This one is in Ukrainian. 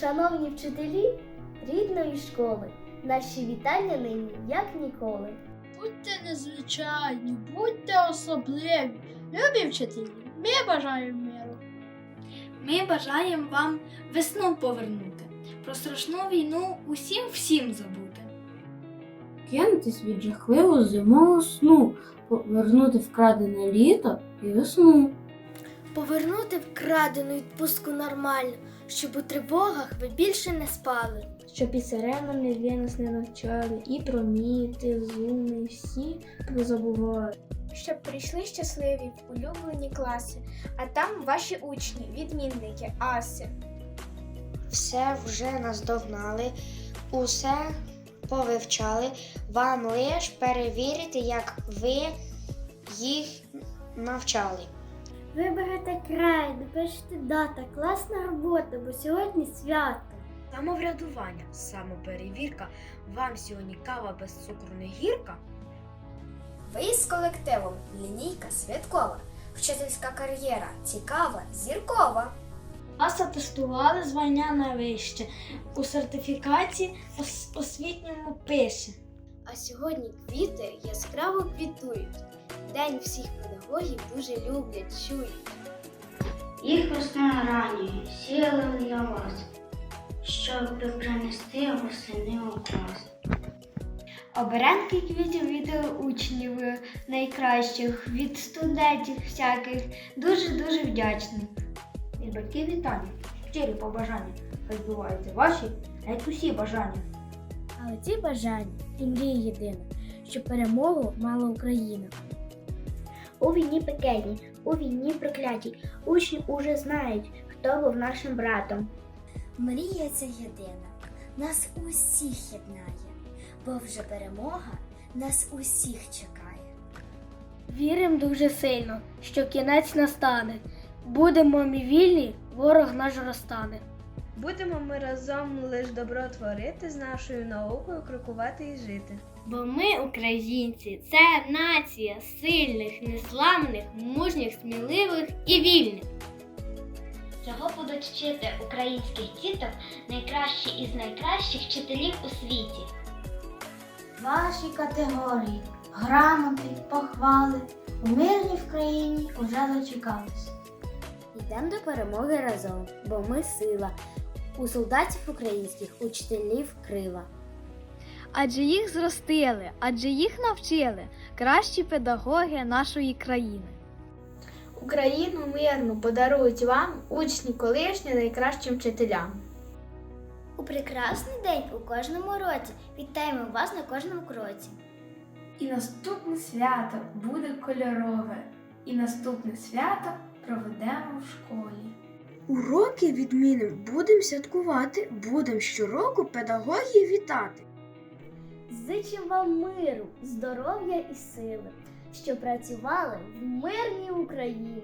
Шановні вчителі рідної школи, наші вітання нині як ніколи. Будьте незвичайні, будьте особливі. Любі вчителі, ми бажаємо миру. Ми бажаємо вам весну повернути, про страшну війну усім всім забути. Кинутись від жахливого зимового сну, повернути вкрадене літо і весну. Повернути вкрадену відпустку нормально, щоб у тривогах ви більше не спали. Щоб і сиренами ви нас не навчали, і про міти, зуми, всі позабували. щоб прийшли щасливі в улюблені класи, а там ваші учні, відмінники, аси. Все вже наздогнали, усе повивчали. Вам лиш перевірити, як ви їх навчали. Виберете край, напишете дата, класна робота, бо сьогодні свято. Самоврядування, самоперевірка. Вам сьогодні кава без цукру не гірка? Ви з колективом лінійка святкова, вчительська кар'єра цікава, зіркова. Вас атестували звання найвище. У сертифікаті ос- освітньому пише. А сьогодні квіти яскраво квітують. День всіх педагогів дуже люблять, чують. Їх весна ранньої сіяли для вас, щоб принести восени окрас. Оберемки квітів від учнів найкращих, від студентів всяких. Дуже-дуже вдячний. Від батьків вітання, щирі побажання. Хай збуваються ваші, навіть усі бажання. Але ці бажання і мрії єдина, що перемогу мала Україна. У війні пекельній, у війні проклятій, учні уже знають, хто був нашим братом. Мрія ця єдина нас усіх єднає, бо вже перемога нас усіх чекає. Віримо дуже сильно, що кінець настане. Будемо ми вільні, ворог наш розтане. Будемо ми разом лиш добро творити, з нашою наукою крокувати і жити. Бо ми, українці, це нація сильних, незламних, мужніх, сміливих і вільних. Цього будуть вчити українських діток найкращі із найкращих вчителів у світі. Ваші категорії, грамоти, похвали у мирній в країні уже дочекались. Йдемо до перемоги разом, бо ми сила. У солдатів українських учителів крила. Адже їх зростили, адже їх навчили кращі педагоги нашої країни. Україну мирну подарують вам учні колишні найкращим вчителям. У прекрасний день у кожному році вітаємо вас на кожному кроці. І наступне свято буде кольорове, і наступне свято проведемо в школі. Уроки відмінимо, будемо святкувати, будемо щороку педагогів вітати. Зичим вам миру, здоров'я і сили, що працювали в мирній Україні.